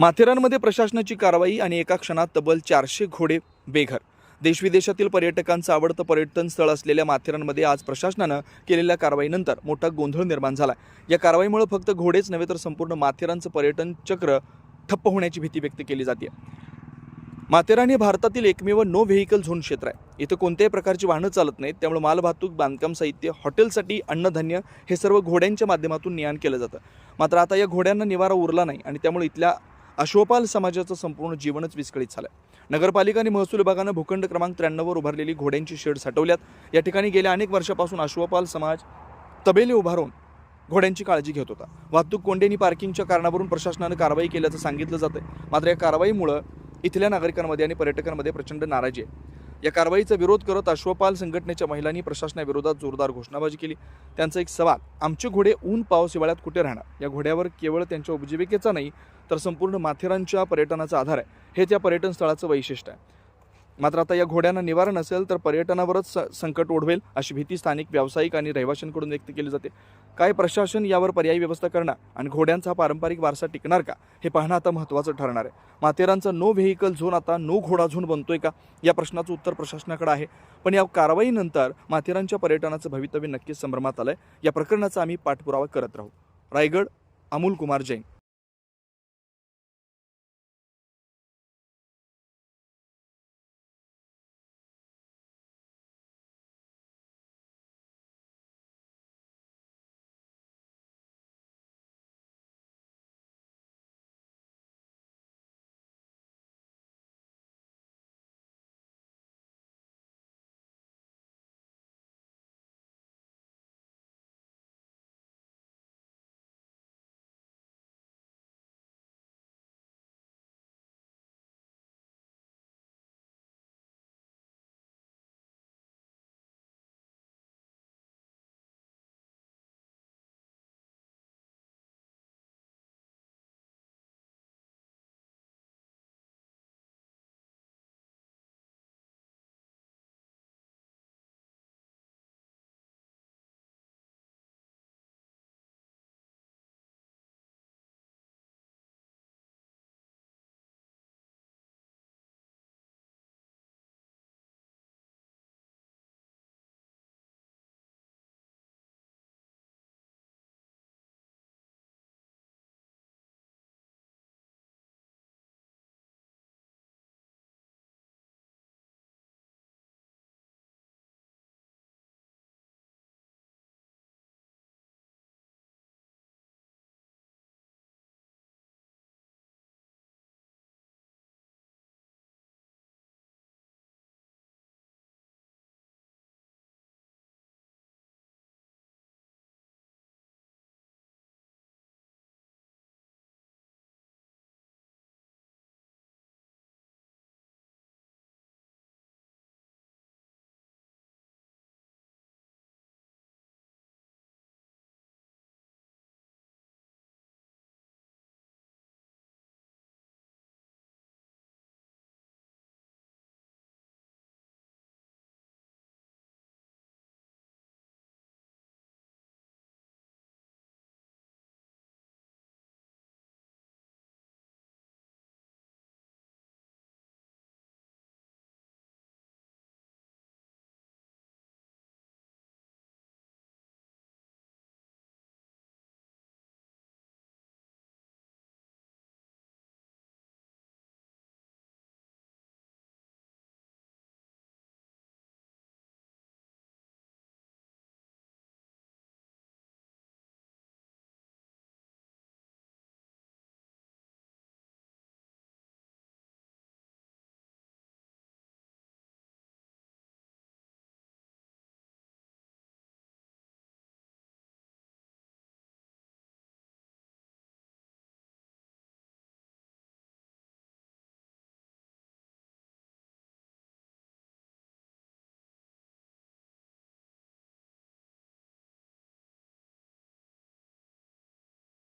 माथेरानमध्ये प्रशासनाची कारवाई आणि एका क्षणात तब्बल चारशे घोडे बेघर. देशविदेशातील पर्यटकांचं आवडतं पर्यटन स्थळ असलेल्या माथेरानमध्ये आज प्रशासनानं केलेल्या कारवाईनंतर मोठा गोंधळ निर्माण झाला या कारवाईमुळे फक्त घोडेच नव्हे तर संपूर्ण माथेरानचं पर्यटन चक्र ठप्प होण्याची भीती व्यक्त केली जाते. माथेरान हे भारतातील एकमेव नो व्हेकल झोन क्षेत्र आहे. इथं कोणत्याही प्रकारची वाहनं चालत नाहीत त्यामुळे मालवाहतूक बांधकाम साहित्य हॉटेलसाठी अन्नधान्य हे सर्व घोड्यांच्या माध्यमातून नियाण केलं जातं. मात्र आता या घोड्यांना निवारा उरला नाही आणि त्यामुळे इथल्या अश्वपाल समाजाचं संपूर्ण जीवनच विस्कळीत झालं नगरपालिका आणि महसूल विभागानं भूखंड क्रमांक त्र्याण्णववर उभारलेली घोड्यांची शेड साठवल्यात. या ठिकाणी गेल्या अनेक वर्षापासून अश्वपाल समाज तबेले उभारून घोड्यांची काळजी घेत होता. वाहतूक कोंडेनी पार्किंगच्या कारणावरून प्रशासनानं कारवाई केल्याचं सांगितलं जातं मात्र या कारवाईमुळं इथल्या नागरिकांमध्ये आणि पर्यटकांमध्ये प्रचंड नाराजी आहे. या कारवाईचा विरोध करत अश्वपाल संघटनेच्या महिलांनी प्रशासनाविरोधात जोरदार घोषणाबाजी केली. त्यांचा एक सवाल आमचे घोडे ऊन पाऊस हिवाळ्यात कुठे राहणार? या घोड्यावर केवळ त्यांच्या उपजीविकेचा नाही तर संपूर्ण माथेरानच्या पर्यटनाचा आधार आहे. हे त्या पर्यटन स्थळाचं वैशिष्ट्य आहे. मात्र आता या घोड्यांना निवारण असेल तर पर्यटनावरच संकट ओढवेल अशी भीती स्थानिक व्यावसायिक आणि रहिवाशांकडून व्यक्त केली जाते. काय प्रशासन यावर पर्यायी व्यवस्था करणार आणि घोड्यांचा पारंपरिक वारसा टिकणार का? हे पाहणं आता महत्त्वाचं ठरणार आहे. माथेरानचा नो व्हेकल झोन आता नो घोडा झोन बनतोय का? या प्रश्नाचं उत्तर प्रशासनाकडे आहे. पण या कारवाईनंतर माथेरानच्या पर्यटनाचं भवितव्य नक्कीच संभ्रमात आलं आहे या प्रकरणाचा आम्ही पाठपुरावा करत राहू. रायगड अमोल कुमार जैन.